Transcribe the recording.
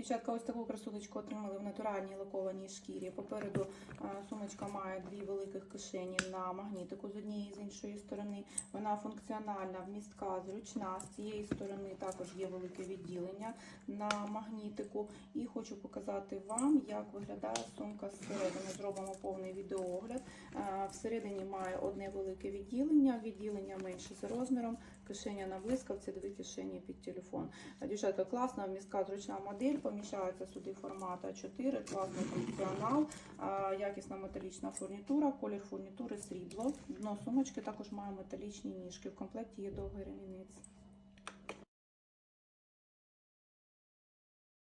Дівчатка, ось таку красулечку отримали в натуральній лакованій шкірі. Попереду сумочка має дві великих кишені на магнітику з однієї іншої сторони. Вона функціональна, вмістка, зручна. З цієї сторони також є велике відділення на магнітику. І хочу показати вам, як виглядає сумка зсередини. Зробимо повний відеоогляд. Е, Всередині має одне велике відділення, відділення менше за розміром, кишеня на блискавці, дві кишені під телефон. Е, Дівчатка, класна, вмістка, зручна модель, поміщається сюди формат А4, класний функціонал, е, якісна металічна фурнітура, колір фурнітури срібло. Дно сумочки також має металічні ніжки. В комплекті є довгий ремінець.